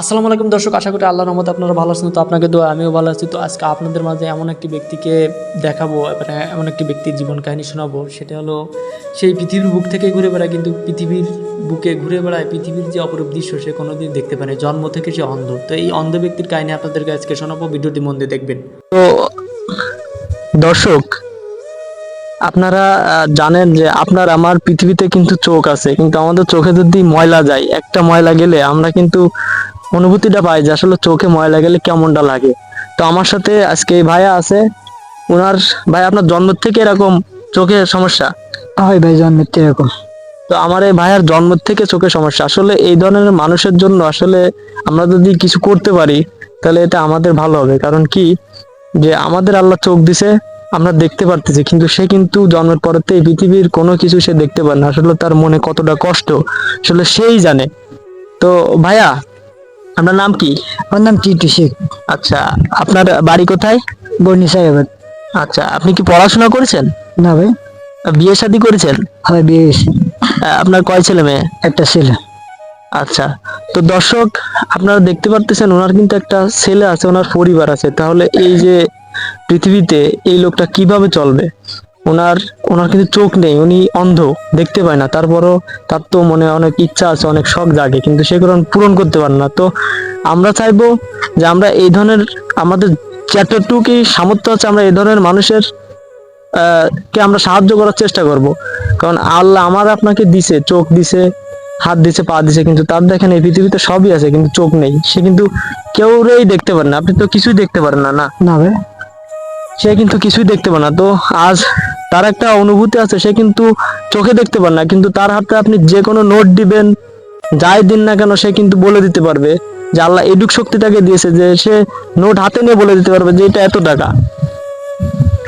আসসালামু আলাইকুম দর্শক, আশা করি আল্লাহর রহমতে আপনারা ভালো আছেন। তো আপনাকে দোয়া, আমিও ভালো আছি। তো আজকে আপনাদের মাঝে এমন একটি ব্যক্তিকে দেখাবো মানে এমন একটি ব্যক্তির জীবন কাহিনী শোনাবো। সেটা হলো, সেই পৃথিবীর বুক থেকে ঘুরে বেড়ায়, কিন্তু পৃথিবীর বুকে ঘুরে বেড়ায়, পৃথিবীর যে অপরূপ দৃশ্য সে কোনোদিন দেখতে পারে জন্ম থেকে সে অন্ধ। তো এই অন্ধ ব্যক্তির কাহিনী আপনাদেরকে আজকে শোনাবো, ভিডিওটি মন দিয়ে দেখবেন। তো দর্শক, আপনারা জানেন যে আপনার, আমার পৃথিবীতে কিন্তু চোখ আছে, কিন্তু আমাদের চোখে যদি ময়লা যায়, একটা ময়লা গেলে আমরা কিন্তু অনুভূতিটা পাই যে আসলে চোখে ময়লা গেলে কেমনটা লাগে। তো আমার সাথে আজকে এই ভাইয়া আছে। ওনার ভাই আপনার জন্ম থেকে এরকম চোখে সমস্যা? হয় ভাই জন্মের থেকে এরকম। তো আমার এই ভাইয়ার জন্ম থেকে চোখে সমস্যা। আসলে এই ধরনের মানুষের জন্য আসলে আমরা যদি কিছু করতে পারি তাহলে এটা আমাদের ভালো হবে। কারণ কি? যে আমাদের আল্লাহ চোখ দিছে আমরা দেখতে পারতেছি। কিন্তু সে কিন্তু জন্মের পরেতে এই পৃথিবীর কোনো কিছু সে দেখতে পারে না। আসলে তার মনে কতটা কষ্ট আসলে সেই জানে। তো ভাইয়া আপনার নাম কি? আমার নাম টিটু শেখ। আচ্ছা আপনার বাড়ি কোথায়? বর্ণি সাহেব আচ্ছা আপনি কি পড়াশোনা করেছেন? না ভাই। বিয়ে শাদী করেছেন? হয় বিয়ে হয়েছে। আপনার কয় ছেলে মেয়ে? একটা ছেলে। আচ্ছা তো দর্শক আপনারা দেখতে পারতেছেন ওনার কিন্তু একটা ছেলে আছে ওনার পরিবার আছে। তাহলে এই যে পৃথিবীতে এই লোকটা কীভাবে চলবে? ওনার ওনার কিন্তু চোখ নেই উনি অন্ধ দেখতে পায় না। তারপরও তার তো মনে অনেক ইচ্ছা আছে অনেক শখ জাগে কিন্তু সেগুলো পূরণ করতে পারে না। তো আমরা চাইব যে আমরা এই ধরনের আমাদের যতটুকুই সামর্থ্য আছে আমরা এই ধরনের মানুষের কে আমরা সাহায্য করার চেষ্টা করব। কারণ আল্লাহ আমার আপনাকে দিছে চোখ দিছে হাত দিছে পা দিছে কিন্তু তার দেখেন এই পৃথিবীতে সবই আছে কিন্তু চোখ নেই। সে কিন্তু কেউরেই দেখতে পারে না আপনি তো কিছুই দেখতে পারেন না না? না ভাই। সে কিন্তু কিছুই দেখতে পারে না। তো আজ তার একটা অনুভূতি আছে, সে কিন্তু চোখে দেখতে পারে না, কিন্তু তার হাতে আপনি যে কোনো নোট দিবেন, যাই দিন না কেন, সে কিন্তু বলে দিতে পারবে যে আল্লাহ এডুক শক্তি তাকে দিয়েছে যে সে নোট হাতে নিয়ে বলে দিতে পারবে যে এটা এত টাকা।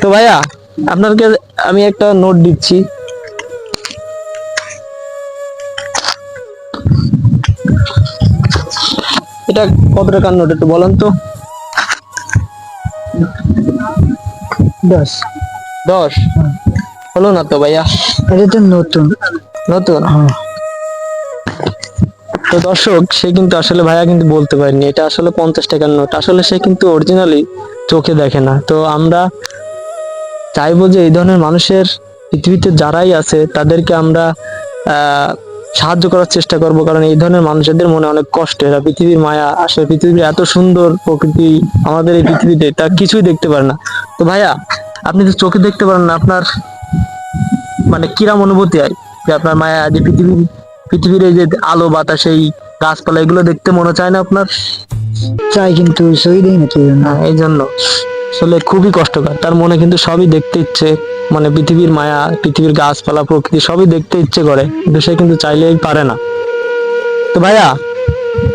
তো ভাইয়া আপনাকে আমি একটা নোট দিচ্ছি। এটা কত টাকার নোট একটু বলেন তো? দশ দশ। হলো না তো ভাইয়া? এটা তো নতুন। নতুন? হ্যাঁ। তো দর্শক সে কিন্তু আসলে ভাইয়া কিন্তু বলতে পারেনি। এটা আসলে পঞ্চাশ টাকার নোট। আসলে সে কিন্তু অরিজিনালি চোখে দেখে না। তো আমরা চাইব যে এই ধরনের মানুষের পৃথিবীতে যারাই আছে তাদেরকে আমরা আহ, সাহায্য করার চেষ্টা করব। কারণ এই ধরনের মানুষদের মনে অনেক কষ্ট। এরা পৃথিবীর মায়া আসলে পৃথিবীর এত সুন্দর প্রকৃতি আমাদের এই পৃথিবীতে তা কিছুই দেখতে পারে না। তো ভাইয়া আপনি তো চোখে দেখতে পারেন না আপনার মানে কিরাম অনুভূতি হয়। যে আপনার মায়া যে পৃথিবীর পৃথিবীর এই যে আলো বাতাস এই গাছপালা এগুলো দেখতে মনে চায় না আপনার? চাই কিন্তু সই না না হ্যাঁ এই জন্য। আসলে খুবই কষ্টকর। তার মনে কিন্তু সবই দেখতে ইচ্ছে মানে পৃথিবীর মায়া পৃথিবীর গাছপালা প্রকৃতি সবই দেখতে ইচ্ছে করে। কিন্তু সে কিন্তু চাইলেই পারে না। তো ভাইয়া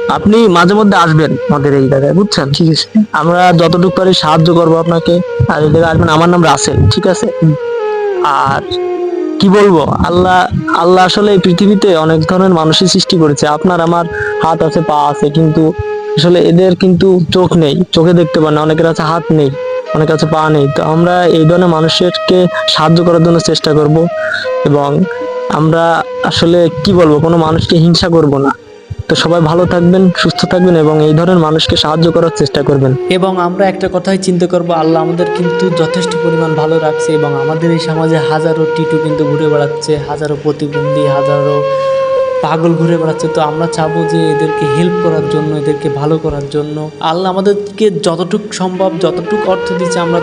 আপনি মাঝে মধ্যে আসবেন আমাদের এই জায়গায় বুঝছেন? ঠিক আছে। আমরা যতটুকু পারি সাহায্য করব আপনাকে। আর এই জায়গায় আসবেন আমার নাম রাসেল ঠিক আছে? আর কি বলব আল্লাহ আল্লাহ আসলে এই পৃথিবীতে অনেক ধরনের মানুষই সৃষ্টি করেছে। আপনার আমার হাত আছে পা আছে কিন্তু আসলে এদের কিন্তু চোখ নেই চোখে দেখতে পারে না। অনেকের আছে হাত নেই অনেকের কাছে পা নেই। তো আমরা এই ধরনের মানুষেরকে সাহায্য করার জন্য চেষ্টা করব। এবং আমরা আসলে কি বলব কোনো মানুষকে হিংসা করব না। তো সবাই ভালো থাকবেন, সুস্থ থাকবেন এবং এই ধরনের মানুষকে সাহায্য করার চেষ্টা করবেন। এবং আমরা একটা কথাই চিন্তা করব, আল্লাহ আমাদের কিন্তু যথেষ্ট পরিমাণ ভালো রাখছে এবং আমাদের এই সমাজে হাজারো টিটু কিন্তু ঘুরে বেড়াচ্ছে, হাজারো প্রতিবন্ধী, হাজারো পাগল ঘুরে বেড়াচ্ছে। তো আমরা চাবো যে এদেরকে হেল্প করার জন্য, এদেরকে ভালো করার জন্য। আল্লাহ আমাদেরকে যতটুক সম্ভব, যতটুক অর্থ দিচ্ছে, আমরা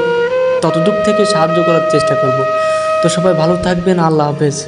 ততটুক থেকে সাহায্য করার চেষ্টা করব। তো সবাই ভালো থাকবেন, আল্লাহ হাফেজ।